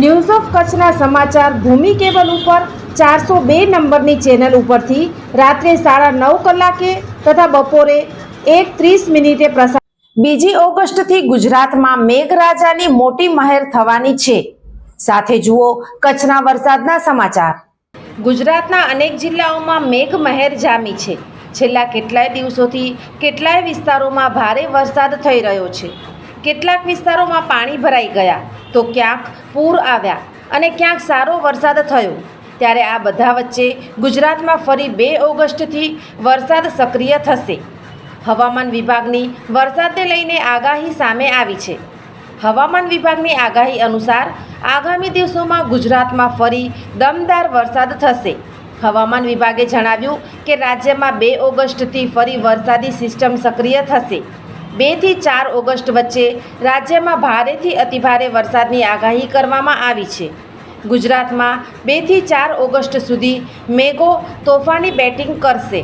news of કચ્છના સમાચાર ભૂમિ cable ઉપર ચારસો બે નંબરની ચેનલ ઉપરથી રાત્રે સાડા નવ કલાકે તથા બપોરે એક ત્રીસ મિનિટે પ્રસાર બીજી ઓગસ્ટથી ગુજરાતમાં મેઘરાજાની મોટી મહેર થવાની છે. સાથે જુઓ કચ્છના વરસાદના સમાચાર. ગુજરાતના અનેક જિલ્લાઓમાં મેઘ મહેર જામી છે. છેલ્લા કેટલાય દિવસોથી કેટલાય વિસ્તારોમાં ભારે વરસાદ થઈ રહ્યો છે. કેટલાક વિસ્તારોમાં પાણી ભરાઈ ગયા તો ક્યાંક પૂર આવ્યા અને ક્યાંક સારો વરસાદ થયો. ત્યારે આ બધા વચ્ચે ગુજરાતમાં ફરી બે ઓગસ્ટથી વરસાદ સક્રિય થશે. હવામાન વિભાગની વરસાદને લઈને આગાહી સામે આવી છે. હવામાન વિભાગની આગાહી અનુસાર આગામી દિવસોમાં ગુજરાતમાં ફરી દમદાર વરસાદ થશે. હવામાન વિભાગે જણાવ્યું કે રાજ્યમાં બે ઓગસ્ટથી ફરી વરસાદી સિસ્ટમ સક્રિય થશે. બેથી ચાર ઓગસ્ટ વચ્ચે રાજ્યમાં ભારેથી અતિભારે વરસાદની આગાહી કરવામાં આવી છે. ગુજરાતમાં બેથી ચાર ઓગસ્ટ સુધી મેઘો તોફાની બેટિંગ કરશે.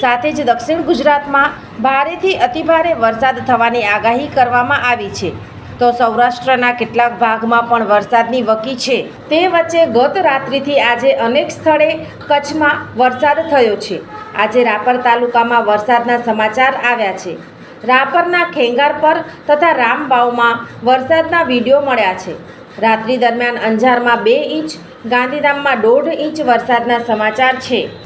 સાથે જ દક્ષિણ ગુજરાતમાં ભારેથી અતિભારે વરસાદ થવાની આગાહી કરવામાં આવી છે. તો સૌરાષ્ટ્રના કેટલાક ભાગમાં પણ વરસાદની વકી છે. તે વચ્ચે ગત રાત્રિથી આજે અનેક સ્થળે કચ્છમાં વરસાદ થયો છે. આજે રાપર તાલુકામાં વરસાદના સમાચાર આવ્યા છે. રાપરના ખેંગાર પર તથા રામબાવમાં વરસાદના વીડિયો મળ્યા છે. રાત્રિ દરમિયાન અંજારમાં બે ઇંચ, ગાંધીધામમાં દોઢ ઇંચ વરસાદના સમાચાર છે.